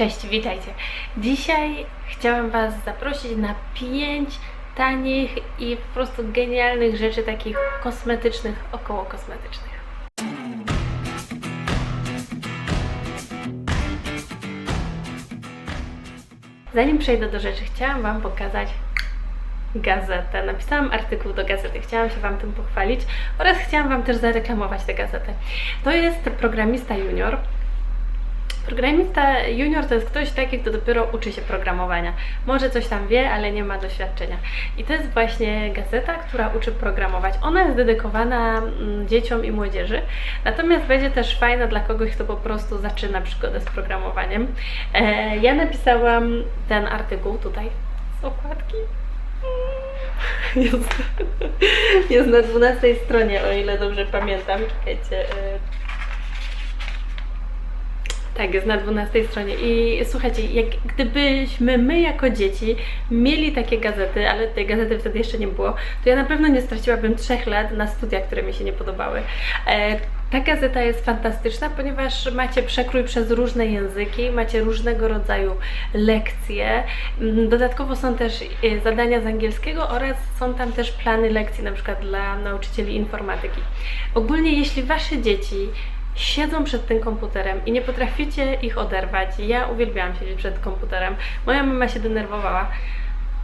Cześć, witajcie. Dzisiaj chciałam Was zaprosić na pięć tanich i po prostu genialnych rzeczy takich kosmetycznych, około kosmetycznych. Zanim przejdę do rzeczy, chciałam Wam pokazać gazetę. Napisałam artykuł do gazety, chciałam się Wam tym pochwalić oraz chciałam Wam też zareklamować tę gazetę. To jest programista junior. Programista junior to jest ktoś taki, kto dopiero uczy się programowania. Może coś tam wie, ale nie ma doświadczenia. I to jest właśnie gazeta, która uczy programować. Ona jest dedykowana mm, dzieciom i młodzieży, natomiast będzie też fajna dla kogoś, kto po prostu zaczyna przygodę z programowaniem. E, ja napisałam ten artykuł tutaj z okładki. Jest, jest na 12 stronie, o ile dobrze pamiętam. Czekajcie. Tak, jest na 12 stronie. I słuchajcie, jak gdybyśmy my jako dzieci mieli takie gazety, ale tej gazety wtedy jeszcze nie było, to ja na pewno nie straciłabym trzech lat na studia, które mi się nie podobały. E, ta gazeta jest fantastyczna, ponieważ macie przekrój przez różne języki, macie różnego rodzaju lekcje. Mm, Dodatkowo są też e, zadania z angielskiego oraz są tam też plany lekcji, na przykład dla nauczycieli informatyki. Ogólnie, jeśli wasze dzieci siedzą przed tym komputerem i nie potraficie ich oderwać. Ja uwielbiałam siedzieć przed komputerem. Moja mama się denerwowała.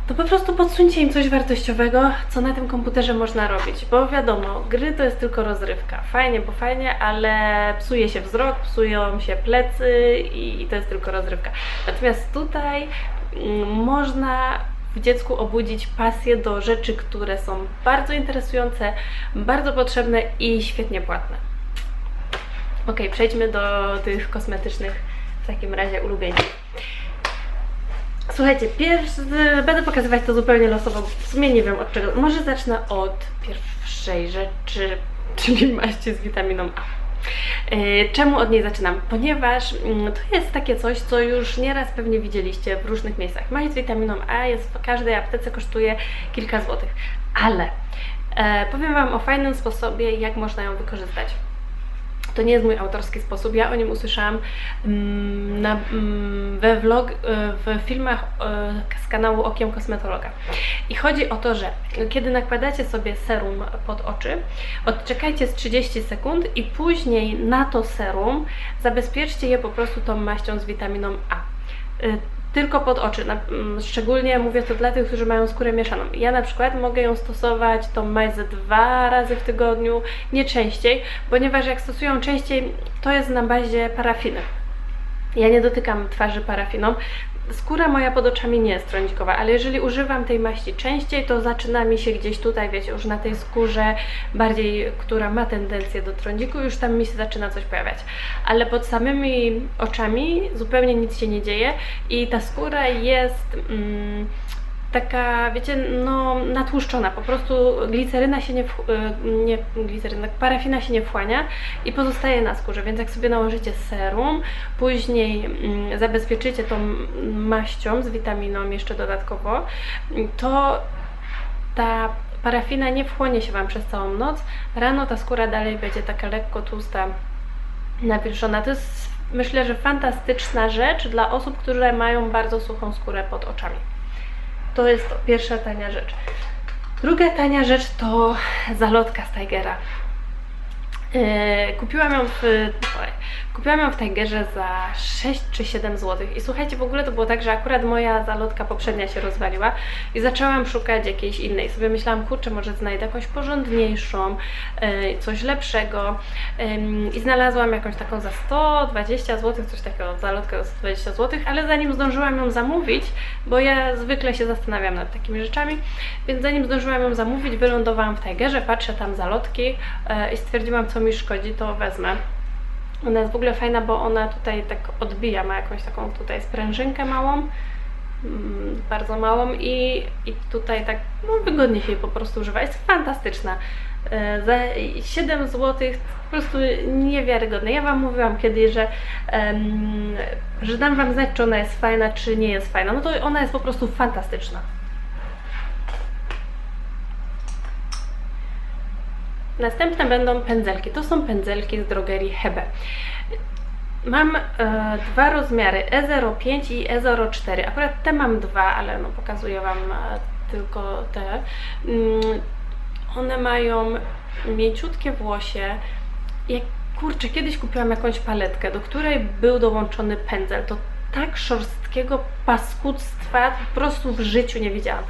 To po prostu podsuńcie im coś wartościowego, co na tym komputerze można robić. Bo wiadomo, gry to jest tylko rozrywka. Fajnie, bo fajnie, ale psuje się wzrok, psują się plecy i, to jest tylko rozrywka. Natomiast tutaj mm, można w dziecku obudzić pasję do rzeczy, które są bardzo interesujące, bardzo potrzebne i świetnie płatne. Ok, przejdźmy do tych kosmetycznych w takim razie ulubieńców. Słuchajcie, pierwszy, będę pokazywać to zupełnie losowo, w sumie nie wiem od czego. Może zacznę od pierwszej rzeczy, czyli maści z witaminą A. E, Czemu od niej zaczynam? Ponieważ mm, to jest takie coś, co już nieraz pewnie widzieliście w różnych miejscach. Maść z witaminą A jest w każdej aptece, kosztuje kilka złotych. Ale e, powiem Wam o fajnym sposobie, jak można ją wykorzystać. To nie jest mój autorski sposób. Ja o nim usłyszałam mm, na, mm, we vlog, y, w filmach y, z kanału Okiem Kosmetologa. I chodzi o to, że kiedy nakładacie sobie serum pod oczy, odczekajcie z 30 sekund i później na to serum zabezpieczcie je po prostu tą maścią z witaminą A. Tylko pod oczy. Na, mm, szczególnie mówię to dla tych, którzy mają skórę mieszaną. Ja na przykład mogę ją stosować tą maść ze dwa razy w tygodniu, nie częściej, ponieważ jak stosuję częściej, to jest na bazie parafiny. Ja nie dotykam twarzy parafiną. Skóra moja pod oczami nie jest trądzikowa, ale jeżeli używam tej maści częściej, to zaczyna mi się gdzieś tutaj, wiecie, już na tej skórze bardziej, która ma tendencję do trądziku, już tam mi się zaczyna coś pojawiać. Ale pod samymi oczami zupełnie nic się nie dzieje i ta skóra jest mm, taka, wiecie, no natłuszczona. Po prostu gliceryna się nie, wch- y, nie gliceryna, parafina się nie wchłania i pozostaje na skórze. Więc jak sobie nałożycie serum, później mm, zabezpieczycie tą maścią z witaminą jeszcze dodatkowo, to ta parafina nie wchłonie się Wam przez całą noc. Rano ta skóra dalej będzie taka lekko tłusta, nawilżona. To jest myślę, że fantastyczna rzecz dla osób, które mają bardzo suchą skórę pod oczami. To jest pierwsza tania rzecz. Druga tania rzecz to zalotka z Tigera. Yy, kupiłam ją w, kupiłam ją w Tigerze za 6 czy 7 zł. I słuchajcie, w ogóle to było tak, że akurat moja zalotka poprzednia się rozwaliła i zaczęłam szukać jakiejś innej. Sobie myślałam, kurczę, może znajdę jakąś porządniejszą, yy, coś lepszego. I znalazłam jakąś taką za 120 zł, coś takiego, zalotkę za 120 zł, ale zanim zdążyłam ją zamówić, bo ja zwykle się zastanawiam nad takimi rzeczami, więc zanim zdążyłam ją zamówić, wylądowałam w Tigerze, patrzę tam zalotki yy, i stwierdziłam, co mi szkodzi, to wezmę. Ona jest w ogóle fajna, bo ona tutaj tak odbija, ma jakąś taką tutaj sprężynkę małą, mm, bardzo małą i, i tutaj tak no, wygodnie się jej po prostu używa. Jest fantastyczna. E, Za 7 zł po prostu niewiarygodne. Ja Wam mówiłam kiedyś, że, em, że dam Wam znać, czy ona jest fajna, czy nie jest fajna. No to ona jest po prostu fantastyczna. Następne będą pędzelki. To są pędzelki z drogerii Hebe. Mam e, dwa rozmiary E05 i E04. Akurat te mam dwa, ale no pokazuję Wam e, tylko te. Mm, one mają mięciutkie włosie. Jak kurczę, kiedyś kupiłam jakąś paletkę, do której był dołączony pędzel. To tak szorstkiego paskudztwa po prostu w życiu nie widziałam.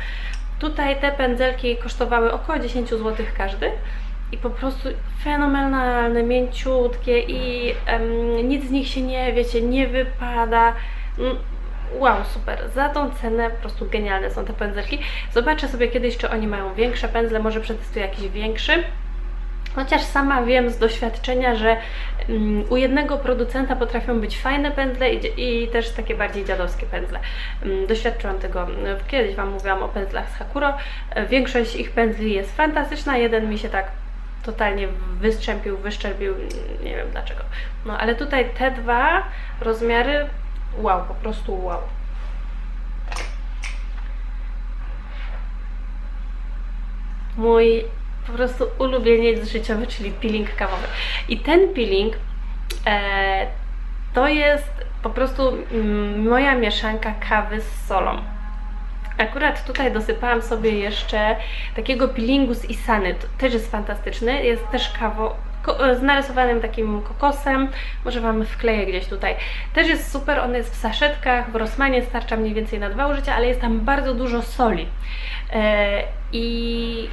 Tutaj te pędzelki kosztowały około 10 zł każdy i po prostu fenomenalne, mięciutkie i em, nic z nich się nie, wiecie, nie wypada. Mm, Wow, super. Za tą cenę po prostu genialne są te pędzelki. Zobaczę sobie kiedyś, czy oni mają większe pędzle, może przetestuję jakiś większy. Chociaż sama wiem z doświadczenia, że mm, u jednego producenta potrafią być fajne pędzle i, i też takie bardziej dziadowskie pędzle. Mm, Doświadczyłam tego, kiedyś Wam mówiłam o pędzlach z Hakuro. E, Większość ich pędzli jest fantastyczna, jeden mi się tak totalnie wystrzępił, wyszczerbił, nie wiem dlaczego. No ale tutaj te dwa rozmiary, wow, po prostu wow. mój po prostu ulubieniec życiowy, czyli peeling kawowy. I ten peeling e, to jest po prostu mm, moja mieszanka kawy z solą. Akurat tutaj dosypałam sobie jeszcze takiego peelingu z Isany. To też jest fantastyczny. Jest też kawo, ko, z narysowanym takim kokosem. Może Wam wkleję gdzieś tutaj. Też jest super. On jest w saszetkach. W Rossmanie starcza mniej więcej na dwa użycia, ale jest tam bardzo dużo soli. E, I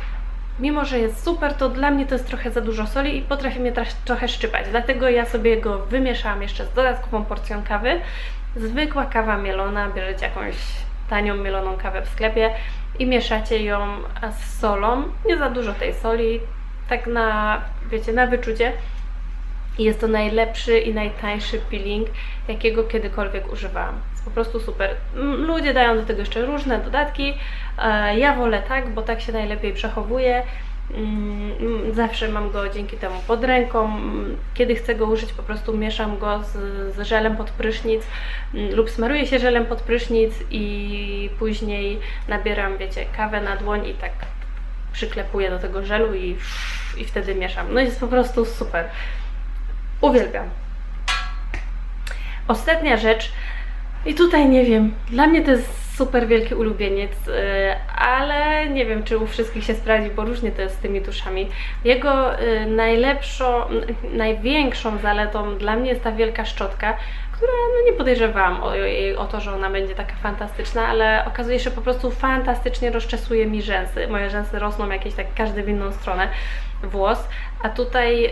mimo, że jest super, to dla mnie to jest trochę za dużo soli i potrafi mnie trochę szczypać. Dlatego ja sobie go wymieszałam jeszcze z dodatkową porcją kawy. Zwykła kawa mielona, bierzecie jakąś tanią mieloną kawę w sklepie i mieszacie ją z solą. Nie za dużo tej soli, tak na, wiecie, na wyczucie. Jest to najlepszy i najtańszy peeling, jakiego kiedykolwiek używałam. Jest po prostu super. Ludzie dają do tego jeszcze różne dodatki. E, Ja wolę tak, bo tak się najlepiej przechowuje. Mm, Zawsze mam go dzięki temu pod ręką. Mm, Kiedy chcę go użyć, po prostu mieszam go z, z żelem pod prysznic mm, lub smaruję się żelem pod prysznic i później nabieram, wiecie, kawę na dłoń i tak przyklepuję do tego żelu i, i wtedy mieszam. No jest po prostu super. Uwielbiam. Ostatnia rzecz, i tutaj nie wiem, dla mnie to jest super wielki ulubieniec, yy, ale nie wiem, czy u wszystkich się sprawdzi, bo różnie to jest z tymi tuszami. Jego yy, najlepszą, największą zaletą dla mnie jest ta wielka szczotka, która no nie podejrzewałam o, o to, że ona będzie taka fantastyczna, ale okazuje się, że po prostu fantastycznie rozczesuje mi rzęsy. Moje rzęsy rosną jakieś tak każdy w inną stronę włos, a tutaj yy,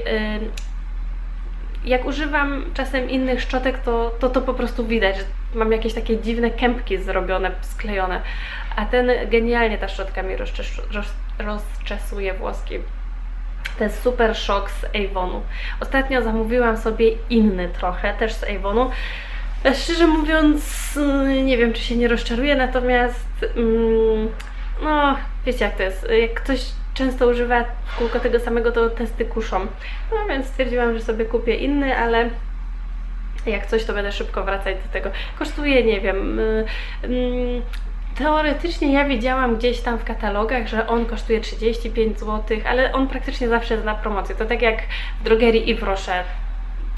jak używam czasem innych szczotek, to, to to po prostu widać, mam jakieś takie dziwne kępki zrobione, sklejone. A ten genialnie ta szczotka mi rozczesuje włoski. To jest super szok z Avonu. Ostatnio zamówiłam sobie inny trochę, też z Avonu. E, Szczerze mówiąc, y, nie wiem, czy się nie rozczaruję, natomiast mm, no, wiecie jak to jest. Jak ktoś często używa kółko tego samego, to testy kuszą. No więc stwierdziłam, że sobie kupię inny, ale jak coś, to będę szybko wracać do tego. Kosztuje, nie wiem. y, mm, Teoretycznie ja widziałam gdzieś tam w katalogach, że on kosztuje 35 zł, ale on praktycznie zawsze jest na promocji. To tak jak w drogerii i w Roche.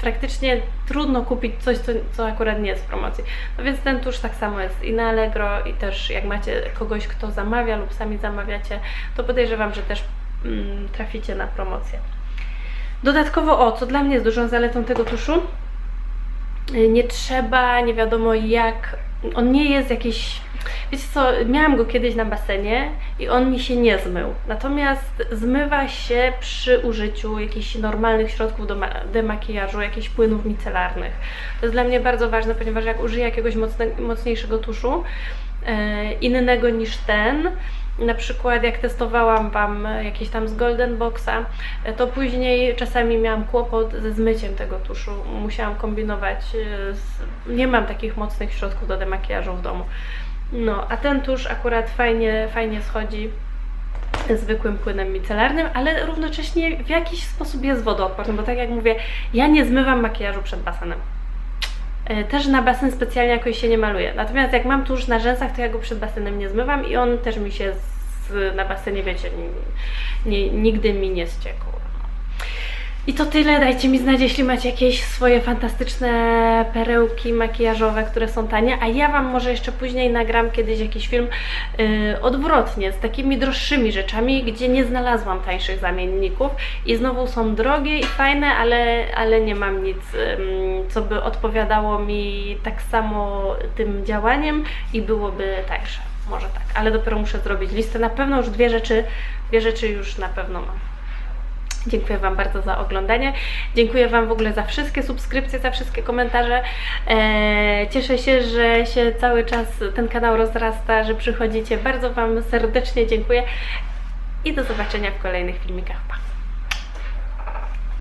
Praktycznie trudno kupić coś, co, co akurat nie jest w promocji. No więc ten tusz tak samo jest i na Allegro i też jak macie kogoś, kto zamawia lub sami zamawiacie, to podejrzewam, że też mm, traficie na promocję. Dodatkowo, o, co dla mnie jest dużą zaletą tego tuszu, nie trzeba, nie wiadomo jak, on nie jest jakiś, wiecie co, miałam go kiedyś na basenie i on mi się nie zmył, natomiast zmywa się przy użyciu jakichś normalnych środków do ma- demakijażu, jakichś płynów micelarnych. To jest dla mnie bardzo ważne, ponieważ jak użyję jakiegoś mocne, mocniejszego tuszu, e, innego niż ten, na przykład jak testowałam Wam jakieś tam z Golden Boxa, to później czasami miałam kłopot ze zmyciem tego tuszu. Musiałam kombinować. e, Z... Nie mam takich mocnych środków do demakijażu w domu. No, a ten tusz akurat fajnie, fajnie schodzi zwykłym płynem micelarnym, ale równocześnie w jakiś sposób jest wodoodporny, bo tak jak mówię, ja nie zmywam makijażu przed basenem. E, Też na basen specjalnie jakoś się nie maluję. Natomiast jak mam tusz na rzęsach, to ja go przed basenem nie zmywam i on też mi się z, na basenie, wiecie, nie, nie, nigdy mi nie ściekł. I to tyle. Dajcie mi znać, jeśli macie jakieś swoje fantastyczne perełki makijażowe, które są tanie. A ja Wam może jeszcze później nagram kiedyś jakiś film yy, odwrotnie, z takimi droższymi rzeczami, gdzie nie znalazłam tańszych zamienników i znowu są drogie i fajne, ale, ale nie mam nic, ym, co by odpowiadało mi tak samo tym działaniem i byłoby tańsze. Może tak, ale dopiero muszę zrobić listę. Na pewno już dwie rzeczy, dwie rzeczy już na pewno mam. Dziękuję Wam bardzo za oglądanie. Dziękuję Wam w ogóle za wszystkie subskrypcje, za wszystkie komentarze. Eee, cieszę się, że się cały czas ten kanał rozrasta, że przychodzicie. Bardzo Wam serdecznie dziękuję i do zobaczenia w kolejnych filmikach. Pa!